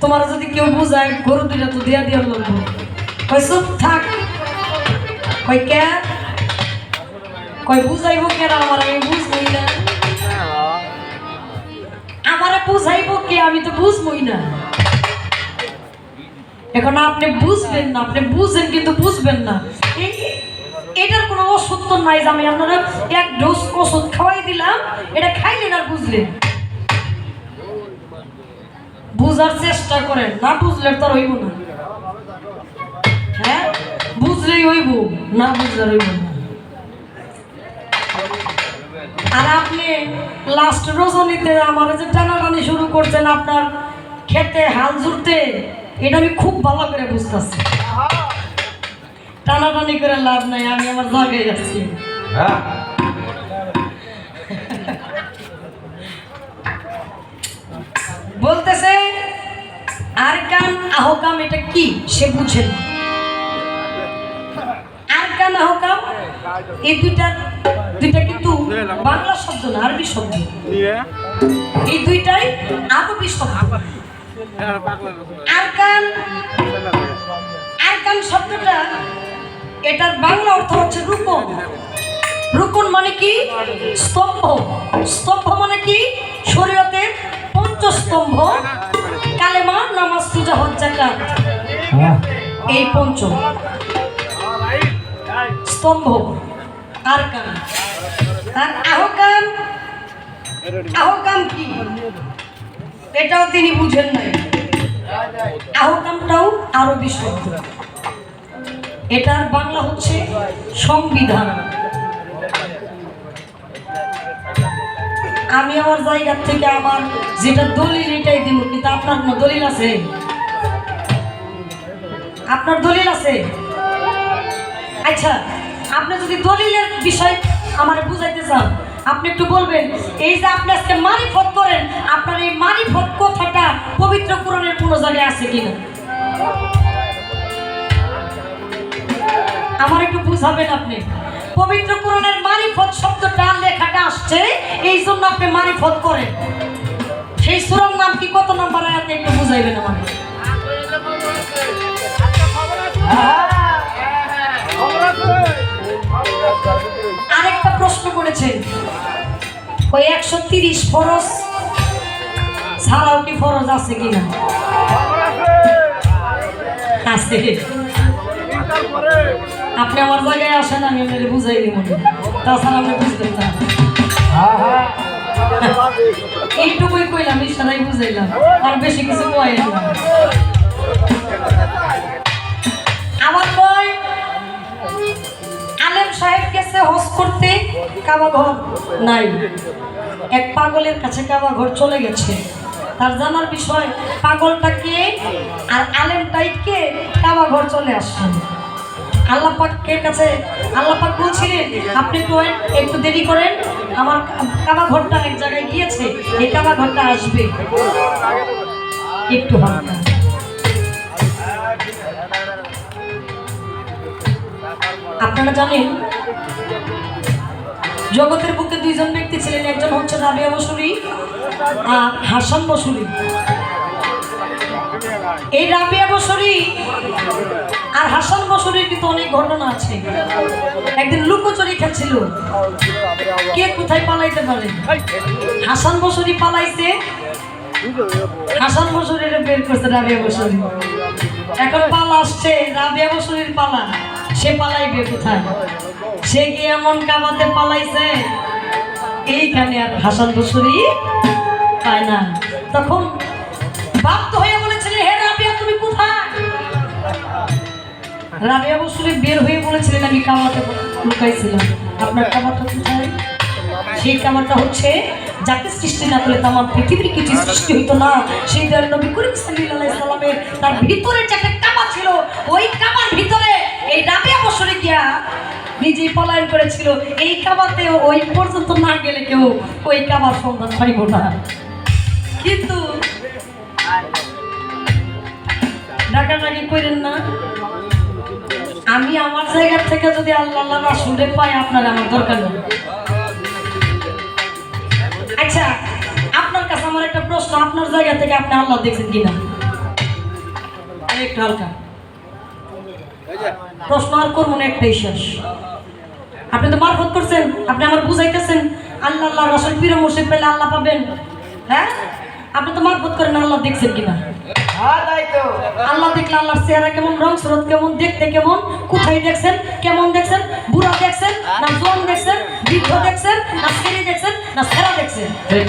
তোমার যদি কেউ বুঝায়, গরু দুইটা তো দিয়া দিয়া কই চুপ থাক। কই কে? কই বুঝাইবো আমার? আমি বুঝবই না। বুঝাইবো কে? আমি তো বুঝবই না। এখন আপনি বুঝবেন না, আপনি বুঝেন কিন্তু বুঝবেন না। এটার কোনো ওষুধ তো নাই যে আমি আপনারা এক ডোজ ওষুধ খাওয়াই দিলাম, এটা খাইলেন আর বুঝলেন। বুঝার চেষ্টা করেন, না বুঝলে তো হইব না। হ্যাঁ? বুঝলেই হইব, না বুঝলে হইব না। আর আপনি লাস্ট রজনীতে আমার যে টানাটানি শুরু করছেন আপনার, খেতে হাল জুড়তে, এটা আমি খুব ভালো করে বুঝতেছি। টানাটানি করে লাভ নাই আমি আমার জায়গায় যাচ্ছি। হ্যাঁ। বলতেছে আর কান আহকাম এটা কি? সে বুঝে না। আর কান আহকাম এই দুইটা দুইটা কিন্তু বাংলা শব্দ না আরবি শব্দ। এই দুইটাই আরবি শব্দ। আরকান আরকান শব্দটা এটার বাংলা অর্থ হচ্ছে রুকন। রুকন মানে কি? স্তম্ভ। স্তম্ভ মানে কি? শরীয়তের পঞ্চস্তম্ভ। কালেমা, নামাজ পূজা হজ জাকাত এই পঞ্চ। স্তম্ভ। আরকান আর আহকাম। আহকাম কি? এটাও তিনি বুঝেন নাই। আহকামটাও আরবি শব্দ। এটার বাংলা হচ্ছে সংবিধান। আমি আমার জায়গা থেকে আমার যেটা দলিল এটাই দিব, কিন্তু আপনার কোনো দলিল আছে? আপনার দলিল আছে? আচ্ছা আপনি যদি দলিলের বিষয় আমার বুঝাইতে চান, আপনি একটু বলবেন, এই যে আপনি আজকে মারিফত করেন, আপনার এই মারিফত কথাটা পবিত্র কোরআনের কোনো জায়গায় আছে কিনা? আমার একটু বুঝাবেন আপনি। পবিত্র কোরআনের মারিফত শব্দটা লেখাটা আসছে, এই জন্য আপনি মারিফত করেন। সেই সুরার নাম কি কত নাম্বার আয়াতে একটু বুঝাইবেন আমাকে? আরেকটা প্রশ্ন করেছেন। ওই একশো তিরিশ ফরজ ছাড়াও কি ফরজ আছে কিনা? আছে। আপনি আমার জায়গায় আসেন, আমি আপনাকে বুঝাই দিব। তাছাড়া আপনি বুঝতেন না। এইটুকুই কইলাম ইশারাই বুঝাইলাম। আর বেশি কিছু কয়েন না আমার কয় আলেম সাহেব গেছে হজ করতে, কাবা ঘর নাই। এক পাগলের কাছে কাবা ঘর চলে গেছে। তার জানার বিষয়, পাগলটা কে আর আলেমটাই কে কাবা ঘর চলে আসছেন আল্লাহ পাকের কাছে আল্লাহ পাক বলছিলেন আপনি wait, একটু দেরি করেন আমার কাবা ঘরটা এক জায়গায় গিয়েছে এই কাবা ঘরটা আসবে। একটু আপনারা জানেন জগতের বুকে দুইজন ব্যক্তি ছিলেন একজন হচ্ছে রাবিয়া বসুরি আর হাসান বসুরি। এই রাবিয়া বসুরি আর হাসান বসুরির কিন্তু অনেক ঘটনা আছে। একদিন লুকোচুরি খেলছিল। কে কোথায় পালাইতে পারে? হাসান বসুরি পালাইছে। হাসান বসুরির বের করছে রাবিয়া বসুরি এখন পালা আসছে, রাবিয়া বসুরির পালা। সে পালাইবে কোথায়? সে কি এমন কামাতে পালাইছে? এইখানে আর হাসান বসুরি পায় না। তখন বাধ্য হয়ে রাবিয়া বসুরি বের হয়ে বলেছিলেন, আমি কামাতে লুকাইছিলাম। আপনার কামাটা কোথায়? সেই কামাটা হচ্ছে, যাকে সৃষ্টি না করলে তামাম পৃথিবীর কিছু সৃষ্টি হইতো না। সেই দয়াল নবী করিম সাল্লামের তার ভিতরে যে একটা কামা ছিল, ওই কামার ভিতরে এই রাবিয়া বসরে গিয়া নিজেই পলায়ন করেছিল। এই কাবাতে ওই পর্যন্ত না গেলে কেউ ওই কামার সন্ধান পাইব না। কিন্তু ডাকাডাকি করেন না আমি আমার জায়গা থেকে যদি আল্লাহ আল্লাহ রাসুলে পাই, আপনার আমার দরকার নেই। আচ্ছা আপনার কাছে আমার একটা প্রশ্ন, আপনার জায়গা থেকে আপনি আল্লাহ দেখছেন কিনা? একটু হালকা। প্রশ্ন আর করব না, একটাই শেষ। আপনি তো মারফত করছেন, আপনি আমার বুঝাইতেছেন, আল্লাহ আল্লাহ রসল পীর মুর্শিদ পেলে আল্লাহ পাবেন। হ্যাঁ? আপনি তো মারফত করেন, আল্লাহ দেখছেন কিনা? আল্লাহ দেখলে আল্লাহর চেহারা কেমন, রং স্রোত কেমন, দেখতে কেমন? কোথায় দেখছেন? কেমন দেখছেন? বুড়া দেখছেন? না জোয়ান দেখছেন? বৃদ্ধ দেখছেন? না ছেলে দেখছেন? না সেরা দেখছেন? হ্যাঁ।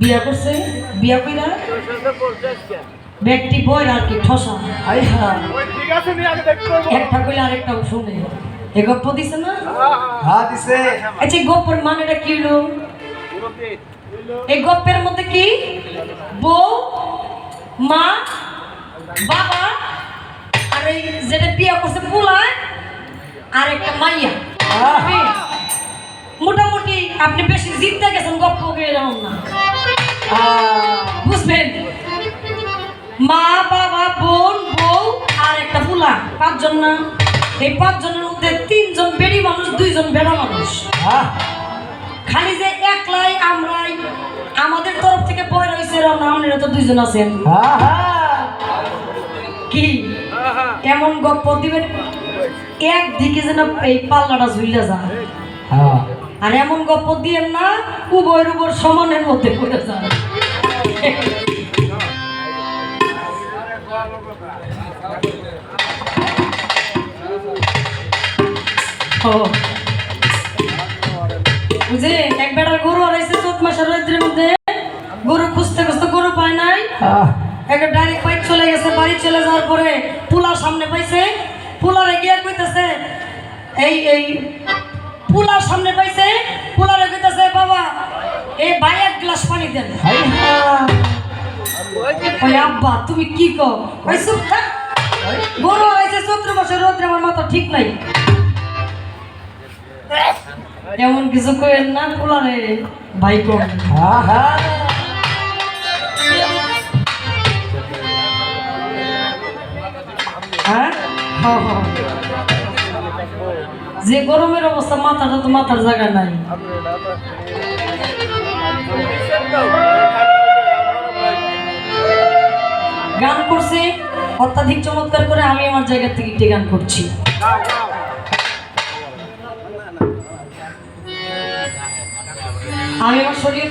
বিয়া করছে? বিয়া কইরা? ব্যক্তি বই আর কি ঠসা। আরে হ্যাঁ একটা কইলে আরেকটাও শুনে। এ গপ্প দিছে না? হ্যাঁ দিছে। আচ্ছা এই গপ্পের মানেটা কি হলো? এই গপ্পের মধ্যে কি? বউ মা বাবা আর এই যেটা বিয়া করছে পোলা আর একটা মাইয়া। মোটামুটি আপনি বেশি জিততে গেছেন গপ্প এরকম না। মা বাবা বোন বউ আর একটা পোলা পাঁচজন না? এই পাঁচজনের মধ্যে তিনজন বেড়ি মানুষ দুইজন বেড়া মানুষ। খালি যে একলাই আমরাই আমাদের তরফ থেকে বয় রয়েছে আপনারা তো দুইজন আছেন। কি? এমন গপ্প দিবেন? একদিকে যেন এই পাল্লাটা ঝুলে যায়। হ্যাঁ। আর এমন গপ্প দিয়েন না উভয়ের উপর সমানের মধ্যে পড়ে যায়। বুঝে এক বেটার গরু হারাইছে চোদ্দ মাসের রৌদ্রের মধ্যে। গরু খুঁজতে খুঁজতে গরু পায় নাই। একটা ডাইরেক্ট বাইক চলে গেছে বাড়ি চলে যাওয়ার পরে পুলার সামনে পাইছে। পুলারে গিয়ে কইতেছে এই এই পুলার সামনে পাইছে। পুলারে কইতেছে বাবা এই ভাই এক গ্লাস পানি দেন। ওই আব্বা তুমি কি কো ওই চুপ থাক। গরু হয়েছে চৈত্র মাসের রোদ্রে আমার মাথা ঠিক নাই। এমন কিছু কইেন না, পুলারে ভাই কম। হ্যাঁ। যে গরমের অবস্থা, মাথাটা তো মাথার জায়গা নাই। গান করছি, অত্যাধিক চমৎকার করে আমি আমার জায়গা থেকে একটি গান করছি। আমি আমার শরীর